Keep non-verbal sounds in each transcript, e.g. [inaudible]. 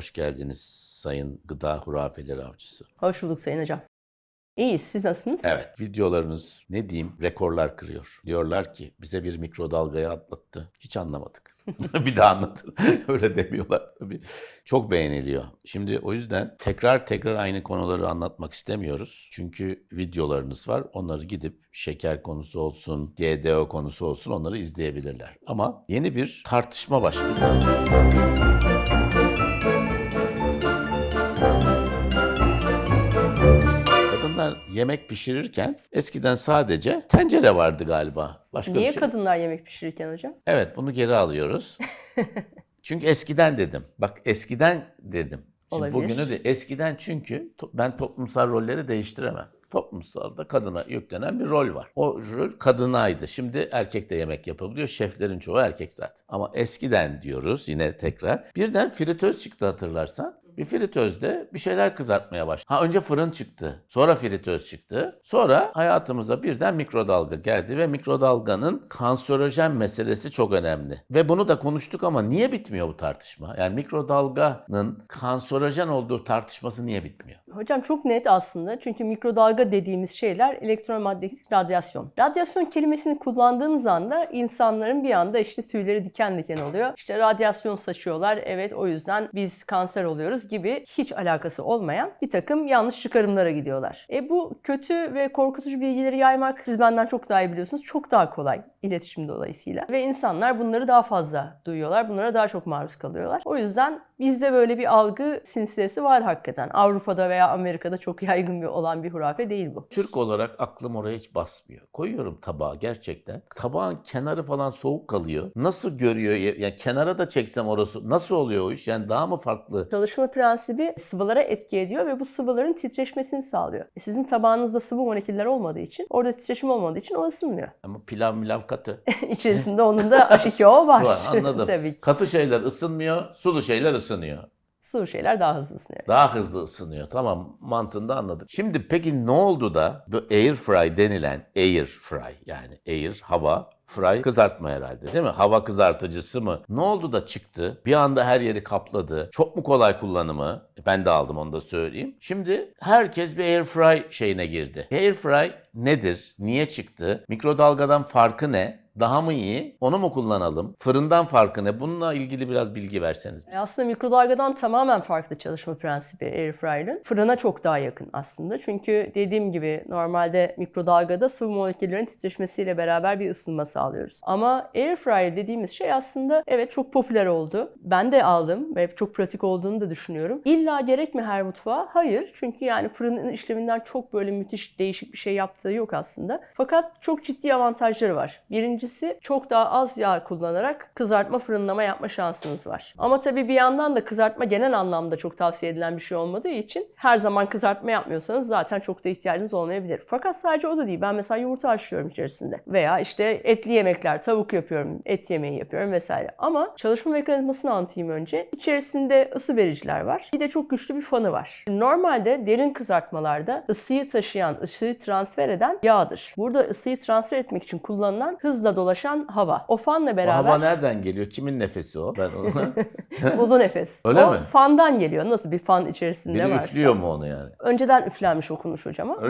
Hoş geldiniz sayın gıda hurafeleri avcısı. Hoş bulduk Sayın Hocam. İyiyiz. Siz nasılsınız? Evet videolarınız ne diyeyim rekorlar kırıyor. Diyorlar ki bize bir mikrodalgayı atlattı. Hiç anlamadık. [laughs] [laughs] bir daha anlatın. [laughs] Öyle demiyorlar tabii. Çok beğeniliyor. Şimdi o yüzden tekrar tekrar aynı konuları anlatmak istemiyoruz. Çünkü videolarınız var. Onları gidip şeker konusu olsun, GDO konusu olsun onları izleyebilirler. Ama yeni bir tartışma başladı. Yemek pişirirken eskiden sadece tencere vardı galiba. Başka Niye bir şey. kadınlar yemek pişirirken hocam? Evet bunu geri alıyoruz. [laughs] çünkü eskiden dedim. Bak eskiden dedim. Şimdi Olabilir. bugünü de eskiden çünkü to- ben toplumsal rolleri değiştiremem. Toplumsalda kadına yüklenen bir rol var. O rol kadınaydı. Şimdi erkek de yemek yapabiliyor. Şeflerin çoğu erkek zaten. Ama eskiden diyoruz yine tekrar. Birden fritöz çıktı hatırlarsan. Bir fritözde bir şeyler kızartmaya başladı. Ha önce fırın çıktı. Sonra fritöz çıktı. Sonra hayatımıza birden mikrodalga geldi ve mikrodalganın kanserojen meselesi çok önemli. Ve bunu da konuştuk ama niye bitmiyor bu tartışma? Yani mikrodalganın kanserojen olduğu tartışması niye bitmiyor? Hocam çok net aslında. Çünkü mikrodalga dediğimiz şeyler elektromanyetik radyasyon. Radyasyon kelimesini kullandığınız anda insanların bir anda işte tüyleri diken diken oluyor. İşte radyasyon saçıyorlar. Evet o yüzden biz kanser oluyoruz gibi hiç alakası olmayan bir takım yanlış çıkarımlara gidiyorlar. E bu kötü ve korkutucu bilgileri yaymak siz benden çok daha iyi biliyorsunuz. Çok daha kolay iletişim dolayısıyla. Ve insanlar bunları daha fazla duyuyorlar. Bunlara daha çok maruz kalıyorlar. O yüzden bizde böyle bir algı sinsilesi var hakikaten. Avrupa'da veya Amerika'da çok [laughs] yaygın bir olan bir hurafe değil bu. Türk olarak aklım oraya hiç basmıyor. Koyuyorum tabağa gerçekten. Tabağın kenarı falan soğuk kalıyor. Nasıl görüyor? Yani kenara da çeksem orası nasıl oluyor o iş? Yani daha mı farklı? Çalışma prensibi sıvılara etki ediyor ve bu sıvıların titreşmesini sağlıyor. E Sizin tabağınızda sıvı moleküller olmadığı için, orada titreşim olmadığı için o ısınmıyor. Ama pilav milav katı. [laughs] İçerisinde onun da H2O [laughs] var. Var, anladım. [laughs] Tabii ki. Katı şeyler ısınmıyor, sulu şeyler ısınıyor. Sıvı şeyler daha hızlı ısınıyor. Daha hızlı ısınıyor. Tamam mantığını da anladık. Şimdi peki ne oldu da bu air fry denilen air fry yani air hava fry kızartma herhalde değil mi? Hava kızartıcısı mı? Ne oldu da çıktı? Bir anda her yeri kapladı. Çok mu kolay kullanımı? Ben de aldım onu da söyleyeyim. Şimdi herkes bir air fry şeyine girdi. Air fry nedir? Niye çıktı? Mikrodalgadan farkı ne? Daha mı iyi? Onu mu kullanalım? Fırından farkı ne? Bununla ilgili biraz bilgi verseniz. bize. E Aslında mikrodalgadan tamamen farklı çalışma prensibi airfryer'ın. Fırına çok daha yakın aslında. Çünkü dediğim gibi normalde mikrodalgada sıvı moleküllerin titreşmesiyle beraber bir ısınma sağlıyoruz. Ama airfryer dediğimiz şey aslında evet çok popüler oldu. Ben de aldım ve çok pratik olduğunu da düşünüyorum. İlla gerek mi her mutfağa? Hayır. Çünkü yani fırının işleminden çok böyle müthiş değişik bir şey yaptığı yok aslında. Fakat çok ciddi avantajları var. Birincisi çok daha az yağ kullanarak kızartma fırınlama yapma şansınız var. Ama tabii bir yandan da kızartma genel anlamda çok tavsiye edilen bir şey olmadığı için her zaman kızartma yapmıyorsanız zaten çok da ihtiyacınız olmayabilir. Fakat sadece o da değil. Ben mesela yumurta haşlıyorum içerisinde. Veya işte etli yemekler, tavuk yapıyorum, et yemeği yapıyorum vesaire. Ama çalışma mekanizmasını anlatayım önce. İçerisinde ısı vericiler var. Bir de çok güçlü bir fanı var. Normalde derin kızartmalarda ısıyı taşıyan, ısıyı transfer eden yağdır. Burada ısıyı transfer etmek için kullanılan hızla dolaşan hava. O fanla beraber hava nereden geliyor? Kimin nefesi o? Ben ona... [laughs] Ulu nefes. [laughs] Öyle o mi? fandan geliyor. Nasıl bir fan içerisinde Biri varsa. üflüyor mu onu yani? Önceden üflenmiş okunmuş hocam ama. [laughs]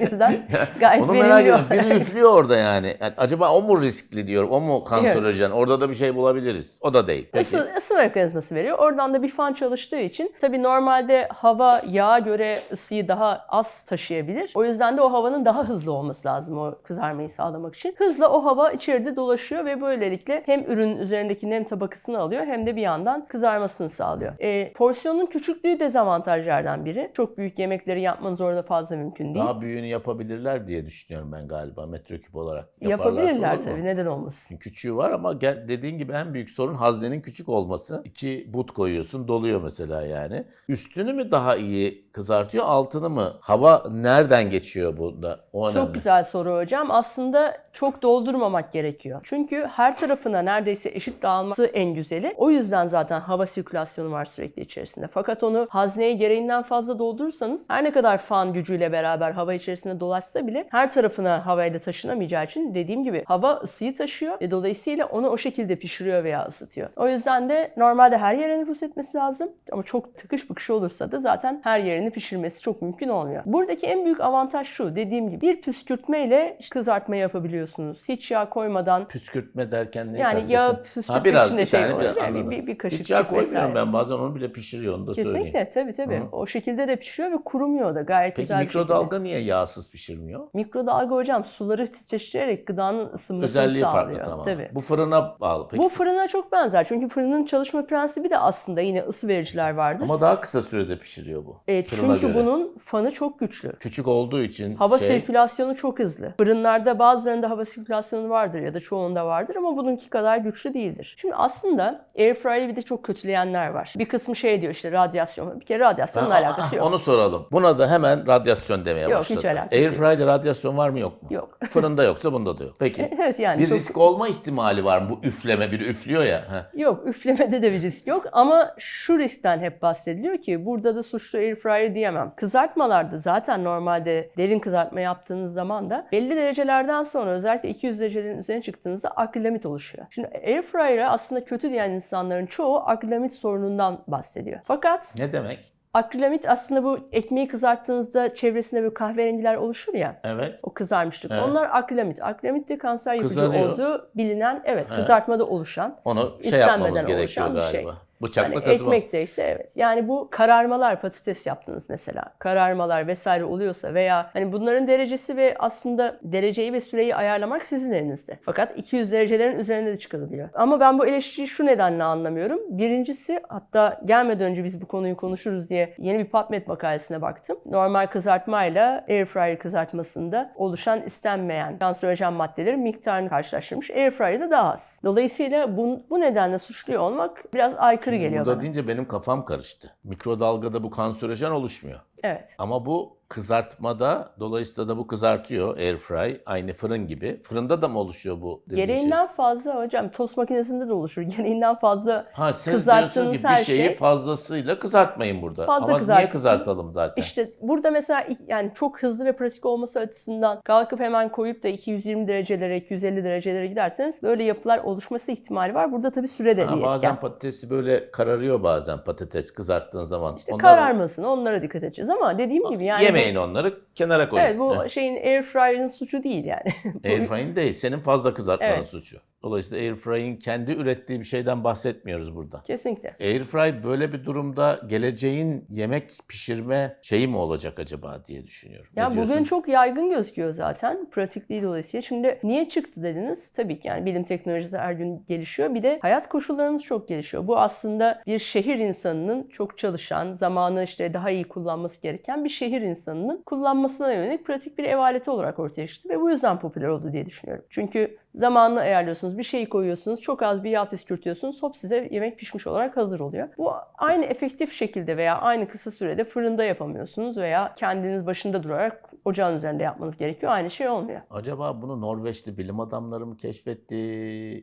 o yüzden gayet Onu merak ediyorum. Biri üflüyor orada yani. Yani Acaba o mu riskli diyorum, o mu kanserojen? Orada da bir şey bulabiliriz. O da değil. Peki. Isı, ısı mekanizması veriyor. Oradan da bir fan çalıştığı için tabii normalde hava yağa göre ısıyı daha az taşıyabilir. O yüzden de o havanın daha hızlı olması lazım o kızarmayı sağlamak için. Hızla o hava içeride dolaşıyor ve böylelikle hem ürünün üzerindeki nem tabakasını alıyor hem de bir yandan kızarmasını sağlıyor. E, porsiyonun küçüklüğü dezavantajlardan biri. Çok büyük yemekleri yapmanız orada fazla mümkün değil. Daha büyüğünü yapabilirler diye düşünüyorum ben galiba metreküp olarak. Yapabilirler tabii neden olmasın. Küçüğü var ama gel- dediğin gibi en büyük sorun haznenin küçük olması. İki but koyuyorsun doluyor mesela yani. Üstünü mü daha iyi kızartıyor, altını mı? Hava nereden geçiyor bunda? O önemli. Çok güzel soru hocam. Aslında çok doldurmamak gerekiyor. Çünkü her tarafına neredeyse eşit dağılması en güzeli. O yüzden zaten hava sirkülasyonu var sürekli içerisinde. Fakat onu hazneye gereğinden fazla doldurursanız her ne kadar fan gücüyle beraber hava içerisinde dolaşsa bile her tarafına havayla taşınamayacağı için dediğim gibi hava ısıyı taşıyor ve dolayısıyla onu o şekilde pişiriyor veya ısıtıyor. O yüzden de normalde her yere nüfus etmesi lazım ama çok tıkış bıkış olursa da zaten her yerini pişirmesi çok mümkün olmuyor. Buradaki en büyük avantaj şu dediğim gibi bir püskürtmeyle kızartma yapabiliyorsunuz. Hiç yağ koymadan Püskürtme derken ne yani püskürtmek Ha, biraz, için de bir şey tane, oluyor. Yani bir, bir kaşık Hiç yağ koymuyorum vesaire. ben bazen onu bile pişiriyor onu da söyleyeyim. Kesinlikle tabii tabii. Hı. O şekilde de pişiyor ve kurumuyor da gayet Peki güzel şekilde. mikrodalga niye yağsız pişirmiyor? Mikrodalga hocam suları titreştirerek gıdanın ısınmasını Özelliği sağlıyor. farklı tamam. Tabii. Bu fırına bağlı. Peki Bu fırına çok benzer. Çünkü fırının çalışma prensibi de aslında yine ısı vericiler vardır. ama daha kısa sürede pişiriyor bu. E, çünkü göre. bunun fanı çok güçlü. küçük olduğu için Hava şey, sirkülasyonu çok hızlı. Fırınlarda bazılarında hava sirkülasyonu vardır ya da çoğunda vardır ama bununki kadar güçlü değildir. Şimdi aslında airfryer'ı bir de çok kötüleyenler var. Bir kısmı şey diyor işte radyasyon. Bir kere radyasyonla Ha, alakası ah, yok. Onu soralım. Buna da hemen radyasyon demeye Yok, başladı. hiç alakası. Airfryer'de radyasyon var mı yok mu? Yok. [laughs] Fırında yoksa bunda da yok. Peki. [laughs] Evet yani bir çok... risk olma ihtimali var mı? Bu üfleme biri üflüyor ya. Ha. Yok üflemede de bir risk yok ama şu riskten hep bahsediliyor ki burada da suçlu airfryer diyemem. Kızartmalarda zaten normalde derin kızartma yaptığınız zaman da belli derecelerden sonra özellikle 200 derecelerin üzerine çıktığınızda akrilamit oluşuyor. Şimdi airfryer'a aslında kötü diyen insanların çoğu akrilamit sorunundan bahsediyor. Fakat Ne demek? akrilamit aslında bu ekmeği kızarttığınızda çevresinde böyle kahverengiler oluşur ya. Evet. O kızarmışlık. Evet. Onlar akrilamit. Akrilamit de kanser yapıcı Kızarıyor. olduğu bilinen evet Evet. kızartmada oluşan Onu şey yapmamız oluşan gerekiyor bir galiba. şey. Bıçakla Hani kazıma. ekmekteyse evet. Yani bu kararmalar patates yaptınız mesela. Kararmalar vesaire oluyorsa veya hani bunların derecesi ve aslında dereceyi ve süreyi ayarlamak sizin elinizde. Fakat 200 derecelerin üzerinde de çıkabiliyor. Ama ben bu eleştiriyi şu nedenle anlamıyorum. Birincisi hatta gelmeden önce biz bu konuyu konuşuruz diye yeni bir PubMed makalesine baktım. Normal kızartmayla airfryer kızartmasında oluşan istenmeyen kanserojen maddelerin miktarını karşılaştırmış. Airfryer'da daha az. Dolayısıyla bu, bu nedenle suçluyor olmak biraz aykırı geliyor Burada bana. deyince benim kafam karıştı. Mikrodalgada bu kanserojen oluşmuyor. Evet. Ama bu kızartmada dolayısıyla da bu kızartıyor airfry aynı fırın gibi. Fırında da mı oluşuyor bu dediğin Gereğinden şey? fazla hocam tost makinesinde de oluşur. [laughs] Gereğinden fazla Ha siz kızarttığınız ki bir her şeyi şey- fazlasıyla kızartmayın burada. Fazla Ama niye kızartalım zaten? İşte burada mesela yani çok hızlı ve pratik olması açısından kalkıp hemen koyup da 220 derecelere, 250 derecelere giderseniz böyle yapılar oluşması ihtimali var. Burada tabii süre de Ha, bir bazen etken. patatesi böyle kararıyor bazen patates kızarttığın zaman. İşte Onlar- kararmasın onlara dikkat edeceğiz ama dediğim gibi yani Yemeyin onları kenara bu, koyun. evet bu şeyin airfryer'ın suçu değil yani. Bu- Airfrying değil, senin fazla kızartmanın Evet. suçu. Dolayısıyla airfrying kendi ürettiği bir şeyden bahsetmiyoruz burada. Kesinlikle. Airfry böyle bir durumda geleceğin yemek pişirme şeyi mi olacak acaba diye düşünüyorum. Ne Yani bugün diyorsun? çok yaygın gözüküyor zaten pratikliği dolayısıyla. Şimdi niye çıktı dediniz? Tabii ki yani bilim teknolojisi her gün gelişiyor. Bir de hayat koşullarımız çok gelişiyor. Bu aslında bir şehir insanının çok çalışan, zamanı işte daha iyi kullanması gereken bir şehir insanının kullanmasına yönelik pratik bir ev aleti olarak ortaya çıktı ve bu yüzden popüler oldu diye düşünüyorum. Çünkü zamanını ayarlıyorsunuz, bir şeyi koyuyorsunuz, çok az bir yağ püskürtüyorsunuz, hop size yemek pişmiş olarak hazır oluyor. Bu aynı efektif şekilde veya aynı kısa sürede fırında yapamıyorsunuz veya kendiniz başında durarak ocağın üzerinde yapmanız gerekiyor. Aynı şey olmuyor. Acaba bunu Norveçli bilim adamları mı keşfetti?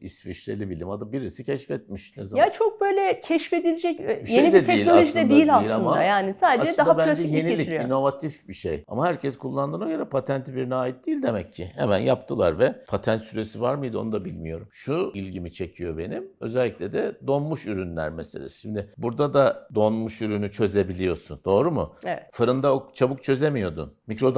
İsviçreli bilim adamı birisi keşfetmiş ne zaman? Ya çok böyle keşfedilecek e, şey yeni de bir değil teknoloji de aslında, değil değil aslında. ama yani sadece Aslında daha bence yenilik, getiriyor. inovatif bir şey. Ama herkes kullandığına göre patenti birine ait değil demek ki. Hemen yaptılar ve patent süresi var mıydı onu da bilmiyorum. Şu ilgimi çekiyor benim. Özellikle de donmuş ürünler meselesi. Şimdi burada da donmuş ürünü çözebiliyorsun. Doğru mu? Evet. Fırında o çabuk çözemiyordun.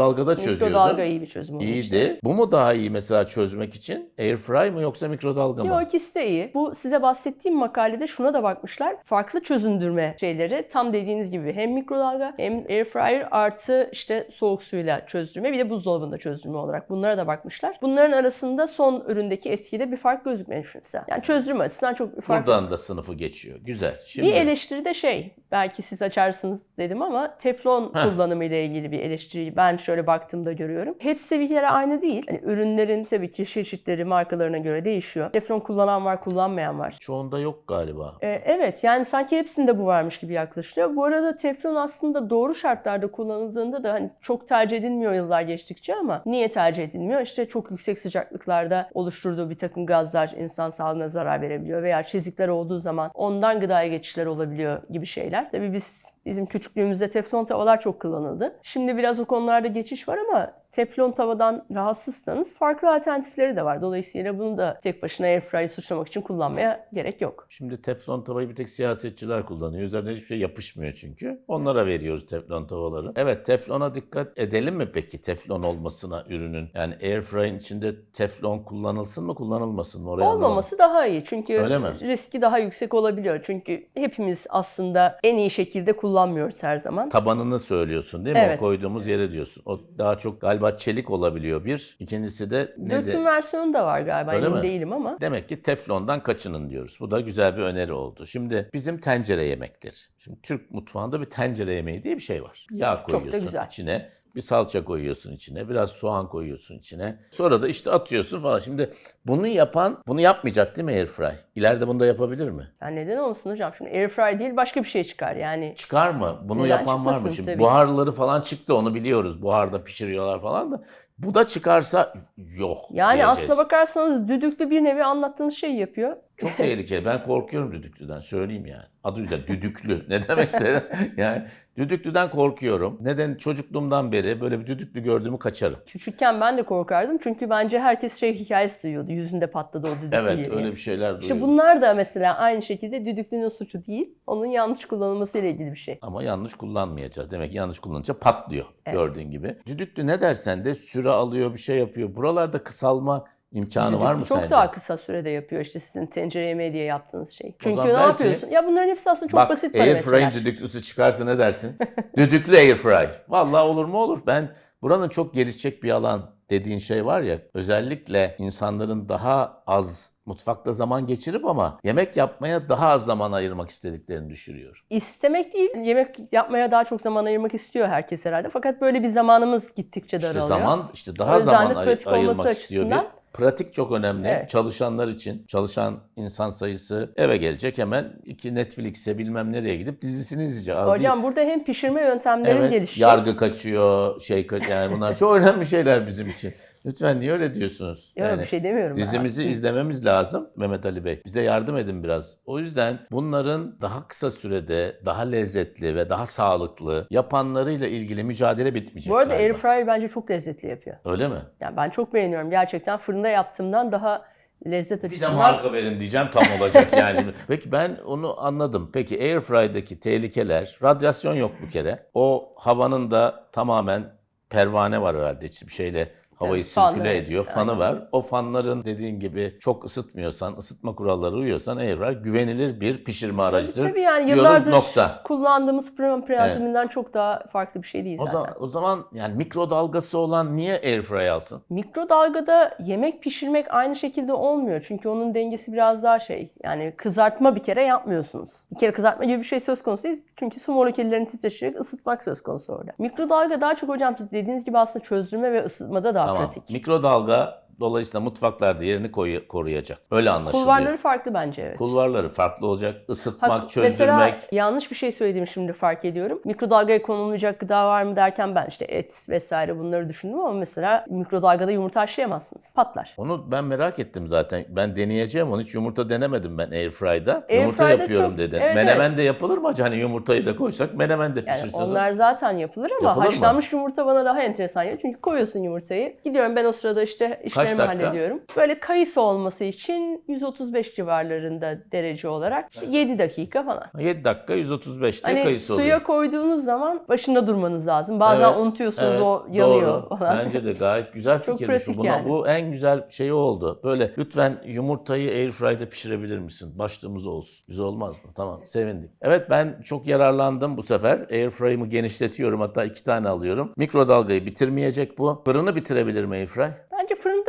Mikrodalgada çözüyordun. Mikrodalga iyi bir çözüm olmuş. İyiydi. Bu mu daha iyi mesela çözmek için? Airfry mı yoksa mikrodalga mı? Yok ikisi de iyi. Bu size bahsettiğim makalede şuna da bakmışlar. Farklı çözündürme şeyleri tam dediğiniz gibi hem mikrodalga hem airfryer artı işte soğuk suyla çözdürme bir de buzdolabında çözdürme olarak bunlara da bakmışlar. Bunların arasında son üründeki etkide bir fark gözükmemiş mesela. Yani çözdürme açısından çok bir fark. Buradan da sınıfı geçiyor. Güzel. Şimdi Bir eleştiri de şey, belki siz açarsınız dedim ama teflon kullanımı ile ilgili bir eleştiri ben şöyle şöyle baktığımda görüyorum. Hepsi bir kere aynı değil. Hani ürünlerin tabii ki çeşitleri markalarına göre değişiyor. Teflon kullanan var, kullanmayan var. Çoğunda yok galiba. Ee, evet yani sanki hepsinde bu varmış gibi yaklaşılıyor. Bu arada teflon aslında doğru şartlarda kullanıldığında da hani çok tercih edilmiyor yıllar geçtikçe ama niye tercih edilmiyor? İşte çok yüksek sıcaklıklarda oluşturduğu bir takım gazlar insan sağlığına zarar verebiliyor veya çizikler olduğu zaman ondan gıdaya geçişler olabiliyor gibi şeyler. Tabii biz bizim küçüklüğümüzde teflon tavalar çok kullanıldı. Şimdi biraz o konularda geçiş var ama teflon tavadan rahatsızsanız farklı alternatifleri de var. Dolayısıyla bunu da tek başına airfryer'ı suçlamak için kullanmaya gerek yok. Şimdi teflon tavayı bir tek siyasetçiler kullanıyor. Üzerine hiçbir şey yapışmıyor çünkü. Onlara veriyoruz teflon tavaları. Evet teflona dikkat edelim mi peki teflon olmasına ürünün? Yani airfryer'in içinde teflon kullanılsın mı kullanılmasın mı? Oraya. Olmaması daha iyi çünkü Öyle mi? riski daha yüksek olabiliyor. Çünkü hepimiz aslında en iyi şekilde kullanmıyoruz her zaman. Tabanını söylüyorsun değil mi? Evet. O koyduğumuz yere diyorsun. O daha çok galiba çelik olabiliyor bir. İkincisi de ne de? Döküm versiyonu da var galiba Öyle emin mi? değilim ama. Demek ki teflondan kaçının diyoruz. Bu da güzel bir öneri oldu. Şimdi bizim tencere yemekleri. Şimdi Türk mutfağında bir tencere yemeği diye bir şey var. Yağ da koyuyorsun güzel. içine. Bir salça koyuyorsun içine, biraz soğan koyuyorsun içine. Sonra da işte atıyorsun falan. Şimdi bunu yapan, bunu yapmayacak değil mi airfry? İleride bunu da yapabilir mi? Yani neden olmasın hocam? Şimdi airfryer değil başka bir şey çıkar. Yani Çıkar mı? Bunu Neden yapan var mı? çıkmasın Şimdi tabii. buharları falan çıktı onu biliyoruz. Buharda pişiriyorlar falan da. Bu da çıkarsa yok. yani diyeceğiz. aslına bakarsanız düdüklü bir nevi anlattığınız şey yapıyor. Çok [laughs] tehlikeli. Ben korkuyorum düdüklüden. Söyleyeyim yani. Adı üzerinde düdüklü. Ne demekse [laughs] yani düdüklüden korkuyorum. Neden çocukluğumdan beri böyle bir düdüklü gördüğümü kaçarım. Küçükken ben de korkardım çünkü bence herkes şey hikayesi duyuyordu. Yüzünde patladı o düdüklü Evet diye. öyle bir şeyler duyuyorum. İşte bunlar da mesela aynı şekilde düdüklünün suçu değil. Onun yanlış kullanılması ile ilgili bir şey. Ama yanlış kullanmayacağız. Demek ki yanlış kullanınca patlıyor Evet. gördüğün gibi. Düdüklü ne dersen de süre alıyor bir şey yapıyor. Buralarda kısalma imkanı var mı Çok sence? daha kısa sürede yapıyor işte sizin tencere yemeği diye yaptığınız şey. Çünkü ne yapıyorsun? Ya bunların hepsi aslında çok Bak, basit parametreler. düdüklüsü çıkarsa ne dersin? [laughs] Düdüklü airfryer. Vallahi olur mu olur. Ben buranın çok gelişecek bir alan dediğin şey var ya özellikle insanların daha az mutfakta zaman geçirip ama yemek yapmaya daha az zaman ayırmak istediklerini düşürüyor. İstemek değil, yemek yapmaya daha çok zaman ayırmak istiyor herkes herhalde. Fakat böyle bir zamanımız gittikçe İşte daralıyor. zaman işte daha zaman ay- ayırmak istiyor bir. Pratik çok önemli. Evet. Çalışanlar için. Çalışan insan sayısı eve gelecek hemen iki Netflix'e bilmem nereye gidip dizisini izleyecek. Az değil. Hocam burada hem pişirme yöntemlerin Evet, gelişecek. yargı kaçıyor, şey kaç yani bunlar çok [laughs] önemli şeyler bizim için. Lütfen niye öyle diyorsunuz? Yok bir şey demiyorum. ben. Dizimizi izlememiz lazım Mehmet Ali Bey. Bize yardım edin biraz. O yüzden bunların daha kısa sürede daha lezzetli ve daha sağlıklı yapanlarıyla ilgili mücadele bitmeyecek Bu arada galiba. airfryer bence çok lezzetli yapıyor. Öyle mi? Yani ben çok beğeniyorum. Gerçekten fırında yaptığımdan daha lezzet Bir de açısından. marka verin diyeceğim tam olacak yani. [laughs] Peki ben onu anladım. Peki Airfry'daki tehlikeler, radyasyon yok bir kere. O havanın da tamamen pervane var herhalde hiçbir şeyle havayı Tabii, fanları, sirküle ediyor. Fanı var. O fanların dediğin gibi çok ısıtmıyorsan, ısıtma kuralları uyuyorsan Airfryer güvenilir bir pişirme aracıdır. Tabii yani diyoruz, yıllardır nokta. kullandığımız fırın prensibinden çok daha farklı bir şey değil O zaten. zaman, o zaman yani mikrodalgası olan niye Airfryer alsın? Mikrodalgada yemek pişirmek aynı şekilde olmuyor. Çünkü onun dengesi biraz daha şey. Yani kızartma bir kere yapmıyorsunuz. Bir kere kızartma gibi bir şey söz konusu değil. Çünkü su moleküllerini titreştirerek ısıtmak söz konusu orada. Mikrodalga daha çok hocam dediğiniz gibi aslında çözdürme ve ısıtmada daha Tamam. pratik. Mikrodalga dolayısıyla mutfaklarda yerini koyu- koruyacak. Öyle anlaşılıyor. Kulvarları farklı bence evet. Kulvarları farklı olacak. Isıtmak, Bak, çözdürmek. Mesela yanlış bir şey söylediğimi şimdi fark ediyorum. Mikrodalgaya konulmayacak gıda var mı derken ben işte et vesaire bunları düşündüm ama mesela mikrodalgada yumurta haşlayamazsınız. Patlar. Onu ben merak ettim zaten. Ben deneyeceğim onu. Hiç yumurta denemedim ben Airfry'da. yumurta Airfry'da yapıyorum çok- dedin. evet, menemen de yapılır mı acaba? Hani yumurtayı da koysak menemen de Yani onlar zaten yapılır ama Yapılır mı? haşlanmış yumurta bana daha enteresan geliyor. Çünkü koyuyorsun yumurtayı. Gidiyorum ben o sırada işte işlerimi dakika? hallediyorum. Böyle kayısı olması için 135 civarlarında derece olarak işte 7 dakika falan. 7 dakika 135'te Hani kayısı suya oluyor. koyduğunuz zaman başında durmanız lazım. Bazen Evet, unutuyorsunuz Evet, o yanıyor doğru. falan. Bence de gayet güzel fikirmiş. Buna, yani. Bu en güzel şey oldu. Böyle lütfen yumurtayı Airfry'da pişirebilir misin? Başlığımız olsun. Güzel olmaz mı? Tamam sevindik. Evet ben çok yararlandım bu sefer. Airfry'ımı genişletiyorum. Hatta iki tane alıyorum. Mikrodalgayı bitirmeyecek bu. Fırını bitirebilir mi Airfry?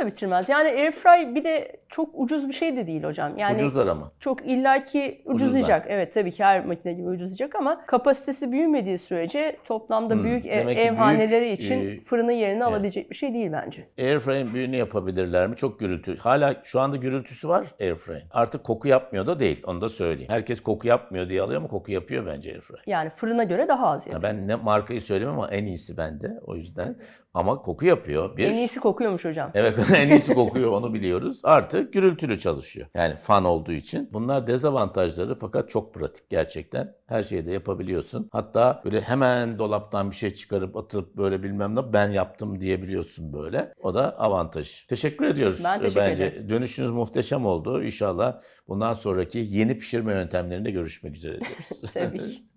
Da bitirmez. Yani airfry bir de çok ucuz bir şey de değil hocam. Yani Ucuzlar ama. çok illaki ucuzlayacak. Evet tabii ki her makine gibi ucuzlayacak ama kapasitesi büyümediği sürece toplamda Hmm, büyük ev, ev haneleri için e, fırının yerini alabilecek bir şey değil bence. Airframe büyüğünü yapabilirler mi? Çok gürültü. Hala şu anda gürültüsü var Airframe. Artık koku yapmıyor da değil. Onu da söyleyeyim. Herkes koku yapmıyor diye alıyor ama koku yapıyor bence Airframe. Yani fırına göre daha az Ya yapıyor. ben ne markayı söyleyeyim ama en iyisi bende o yüzden. Ama koku yapıyor. Bir. En iyisi kokuyormuş hocam. Evet [laughs] en iyisi kokuyor onu biliyoruz. Artı gürültülü çalışıyor. Yani fan olduğu için. Bunlar dezavantajları fakat çok pratik gerçekten. Her şeyi de yapabiliyorsun. Hatta böyle hemen dolaptan bir şey çıkarıp atıp böyle bilmem ne ben yaptım diyebiliyorsun böyle. O da avantaj. Teşekkür ediyoruz. Ben teşekkür Bence ederim. dönüşünüz muhteşem oldu. İnşallah bundan sonraki yeni pişirme yöntemlerinde görüşmek üzere diyoruz. [laughs] Tabii. [laughs]